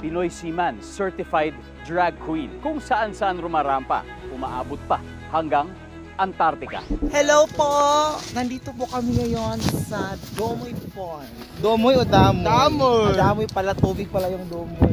Pinoy Seaman Certified Drag Queen kung saan saan rumarampa, umaabot pa hanggang Antarctica. Hello po! Nandito po kami ngayon sa Domoy Pond. Domoy o Damoy? Damoy! Ah, Damoy pala, tubig pala yung Domoy.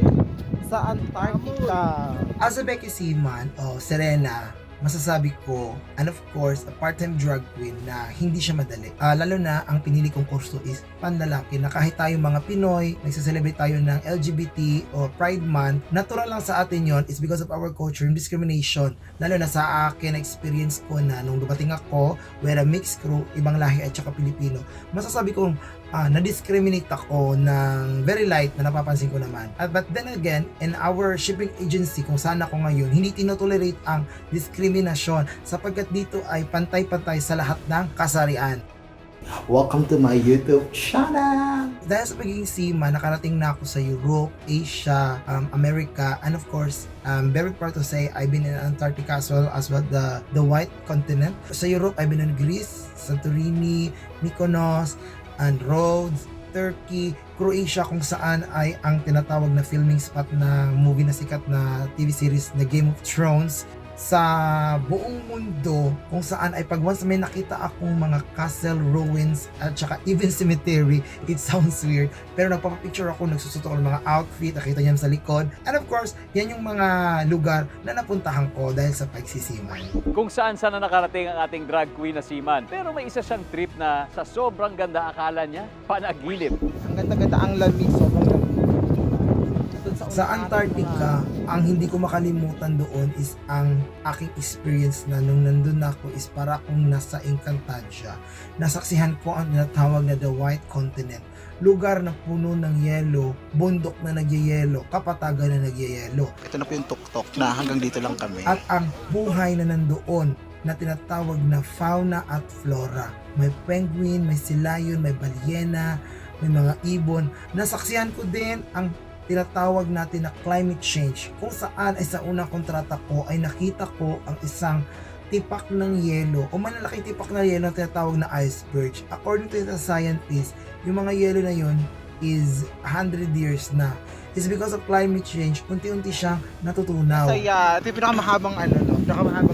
Sa Antarctica. As a Becky Seaman o Serena, masasabi ko, and of course, a part-time drag queen na hindi siya madali. Ah, lalo na, ang pinili kong kurso is panlalaki na kahit tayo mga Pinoy, nagsaselebrate tayo ng LGBT o Pride Month, natural lang sa atin yon is because of our culture and discrimination. Lalo na sa akin, experience ko na nung dumating ako, we're a mixed crew, ibang lahi at saka Pilipino. Masasabi kong ah, na-discriminate ako ng very light na napapansin ko naman. At but then again, in our shipping agency kung saan ako ngayon, hindi tinotolerate ang diskriminasyon sapagkat dito ay pantay-pantay sa lahat ng kasarian. Welcome to my YouTube channel! Dahil sa pagiging seaman, nakarating na ako sa Europe, Asia, um, America, and of course, I'm very proud to say I've been in Antarctica as well as well the, the white continent. Sa Europe, I've been in Greece, Santorini, Mykonos, and Rhodes, Turkey, Croatia kung saan ay ang tinatawag na filming spot na movie na sikat na TV series na Game of Thrones sa buong mundo kung saan ay pag once may nakita akong mga castle ruins at saka even cemetery it sounds weird pero nagpapapicture ako nagsusuot ako ng mga outfit nakita niyan sa likod and of course yan yung mga lugar na napuntahan ko dahil sa pagsisiman Kung saan saan na nakarating ang ating drag queen na Seaman. Pero may isa siyang trip na sa sobrang ganda akala niya, panaginip. Ang ganda-ganda ang lamig, sobrang sa Antarctica ang hindi ko makalimutan doon is ang aking experience na nung nandun na ako is para akong nasa Encantadia nasaksihan ko ang tinatawag na the White Continent lugar na puno ng yelo, bundok na nagyayelo, kapatagan na nagyayelo. Ito na po yung tuktok na hanggang dito lang kami. at ang buhay na nandoon na tinatawag na fauna at flora. May penguin, may silayon, may balyena, may mga ibon. Nasaksihan ko din ang tinatawag natin na climate change kung saan ay sa unang kontrata ko ay nakita ko ang isang tipak ng yelo o malalaking tipak na yelo na tinatawag na iceberg. According to the scientists, yung mga yelo na yun is 100 years na. It's because of climate change, unti-unti siyang natutunaw. Saya. Ito yung pinakamahabang ano, no? Pinakamahabang.